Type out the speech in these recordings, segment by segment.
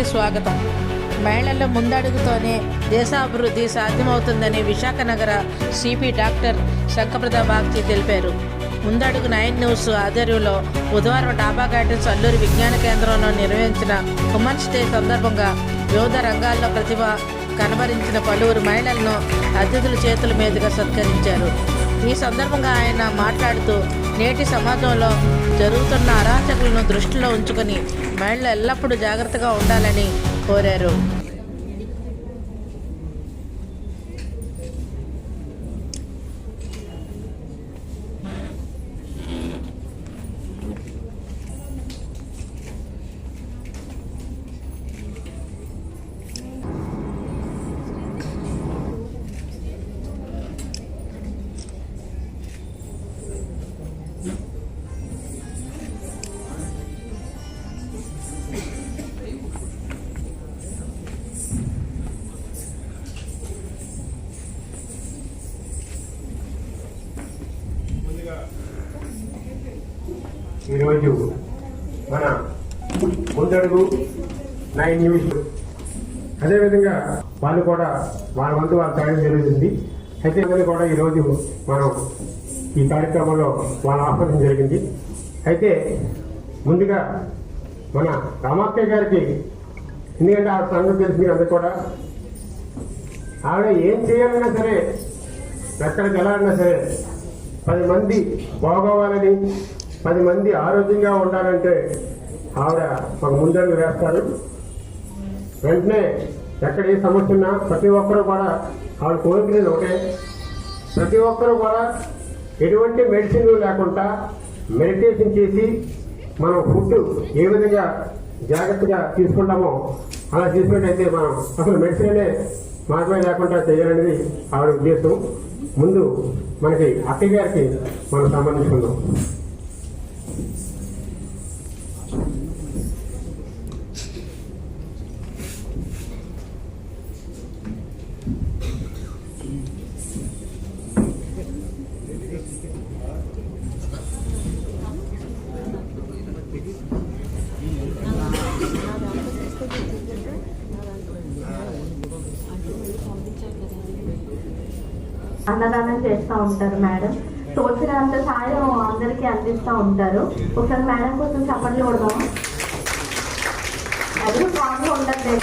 అందరికీ స్వాగతం. మహిళల ముందడుగుతోనే దేశాభివృద్ధి సాధ్యమవుతుందని విశాఖ నగర సిపి డాక్టర్ శంఖప్రద బాగ్చి తెలిపారు. ముందడుగు నైన్ న్యూస్ ఆధ్వర్యంలో బుధవారం డాబా గార్డెన్స్ అల్లూరి విజ్ఞాన కేంద్రంలో నిర్వహించిన ఉమెన్స్ డే సందర్భంగా వివిధ రంగాల్లో ప్రతిభ కనబరించిన పలువురు మహిళలను అతిథుల చేతుల మీదుగా సత్కరించారు. ఈ సందర్భంగా ఆయన మాట్లాడుతూ నేటి సమాజంలో జరుగుతున్న అరాచకులను దృష్టిలో ఉంచుకొని మహిళలు ఎల్లప్పుడూ జాగ్రత్తగా ఉండాలని కోరారు. ఈరోజు మన ముందడుగు నైన్ న్యూస్. అదేవిధంగా వాళ్ళు కూడా వాళ్ళ వంతు వాళ్ళ సాయం జరుగుతుంది. అయితే అందరూ కూడా ఈరోజు మనం ఈ కార్యక్రమంలో వాళ్ళ ఆహ్వానం జరిగింది. అయితే ముందుగా మన రామాక్కయ్య గారికి ఎందుకంటే ఆ సంగతి తెలిసింది అందరు కూడా. ఆవిడ ఏం చేయాలన్నా సరే ఎక్కడికి వెళ్ళాలన్నా సరే పది మంది బాగోవాలని పది మంది ఆరోగ్యంగా ఉండాలంటే ఆవిడ మాకు ముందడుగు వేస్తారు. వెంటనే ఎక్కడ ఏ సమస్య ఉన్నా ప్రతి ఒక్కరూ కూడా ఆవిడ కోరుకునేది ఒకటే. ప్రతి ఒక్కరూ కూడా ఎటువంటి మెడిసిన్లు లేకుండా మెడిటేషన్ చేసి మనం ఫుడ్ ఏ విధంగా జాగ్రత్తగా తీసుకుంటామో అలా తీసుకున్నట్టయితే మనం అసలు మెడిసినే మాత్రమే లేకుండా చేయాలనేది ఆవిడ ఉద్దేశం. ముందు మనకి అక్కయ్య గారికి మనం సంబంధించుకుందాం. అన్నదానం చేస్తూ ఉంటారు మేడం తోచినంత సాయం అందరికీ అందిస్తూ ఉంటారు. ఒకసారి మేడం కోసం చప్పట్లు కొడదాం అది బాగా ఉండదు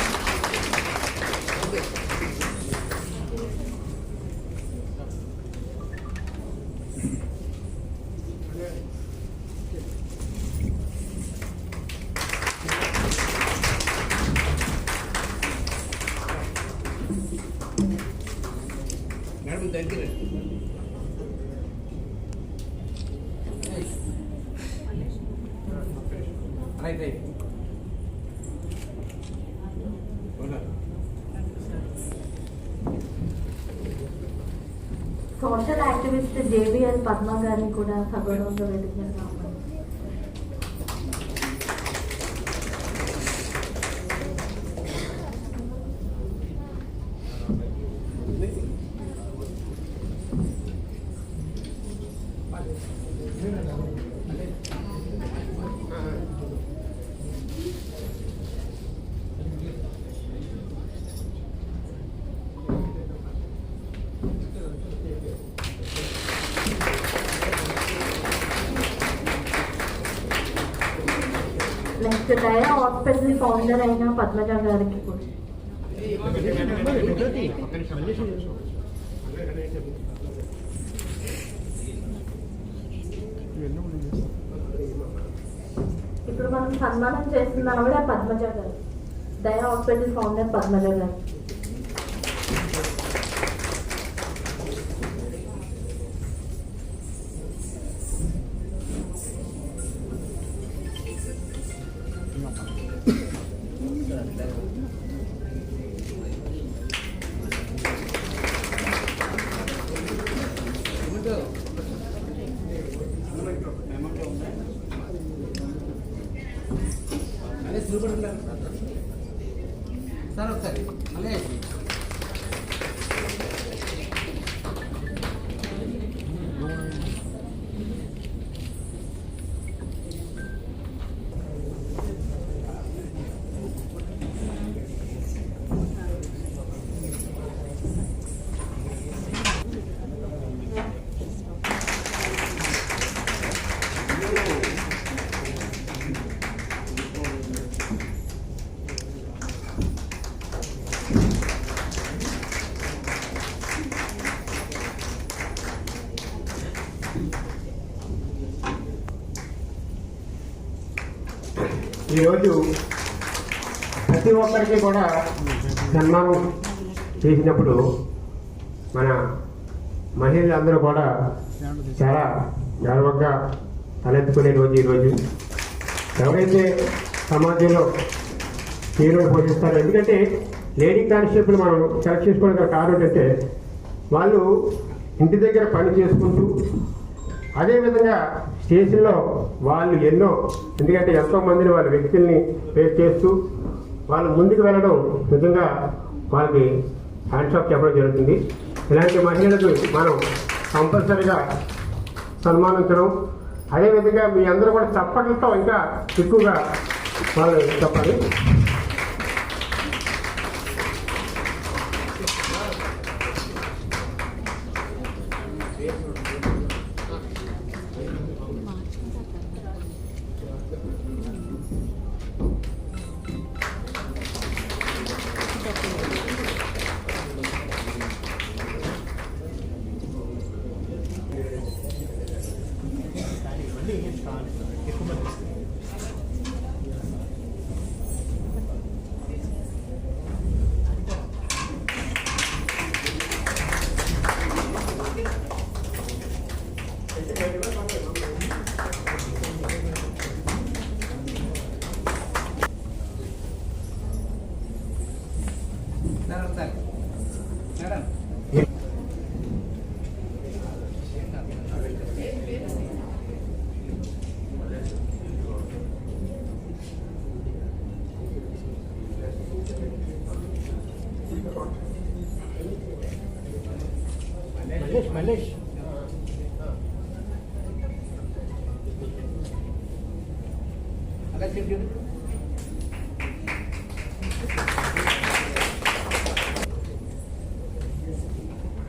సోషల్ యాక్టివిస్ట్ జేబీఎల్ పద్మ గారిని కూడా సగౌరవంగా వెతుకుతున్నాం నెక్స్ట్ దయా హాస్పిటల్ ఫౌండర్ అయిన పద్మజ గారికి కూడా. ఇప్పుడు మనం సన్మానం చేస్తున్న ఆవిడ పద్మజ గారు. దయా హాస్పిటల్ ఫౌండర్ పద్మజ గారు. అదే ఈరోజు ప్రతి ఒక్కరికి కూడా సన్మానం చేసినప్పుడు మన మహిళలందరూ కూడా చాలా గర్వంగా తలెత్తుకునే రోజు ఈరోజు. ఎవరైతే సమాజంలో హీరోలు పోషిస్తారో ఎందుకంటే లేడీ కానిస్టేబుల్ మనం సెలెక్ట్ చేసుకోవడానికి కారణం ఏంటంటే వాళ్ళు ఇంటి దగ్గర పని చేసుకుంటూ అదేవిధంగా స్టేషన్లో వాళ్ళు ఎన్నో ఎందుకంటే ఎంతో మందిని వాళ్ళ వ్యక్తుల్ని ఫేస్ చేస్తూ వాళ్ళు ముందుకు వెళ్ళడం నిజంగా వాళ్ళకి హ్యాండ్స్ ఆఫ్ చెప్పడం జరుగుతుంది. ఇలాంటి మహిళలకు మనం కంపల్సరీగా సన్మానించడం. అదేవిధంగా మీ అందరూ కూడా చప్పట్లతో ఇంకా ఎక్కువగా వాళ్ళు చెప్పాలి. Det är helt galet. Det అలా చెప్పు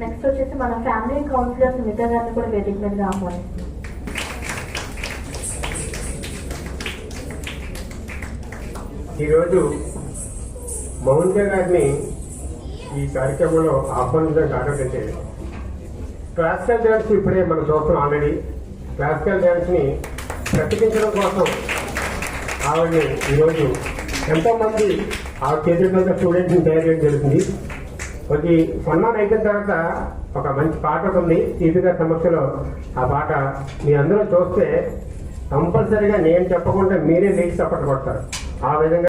నెక్స్ట్ వచ్చేసి మన ఫ్యామిలీ కౌన్సిలర్ సునీత గారిని కూడా వేదిక మీద ఆహ్వానిస్తున్నాం. ఈరోజు మౌనిక గారిని ఈ కార్యక్రమంలో ఆహ్వానించడం ఏంటంటే క్లాసికల్ డ్యాన్స్ ఇప్పుడే మనం చూస్తున్నాం ఆల్రెడీ. క్లాసికల్ డ్యాన్స్ని ప్రకటించడం కోసం ఆవిడని ఈరోజు ఎంతోమంది ఆ చేతుల మీద స్టూడెంట్స్ తయారు చేయడం జరుగుతుంది. కొద్ది సన్మానం అయిపోయిన తర్వాత ఒక మంచి పాట ఉంది సీపీ సమస్యలో. ఆ పాట మీ అందరూ చూస్తే కంపల్సరీగా నేను చెప్పకుండా మీరే లేచి చప్పట్లు కొడతారు. ఆ విధంగా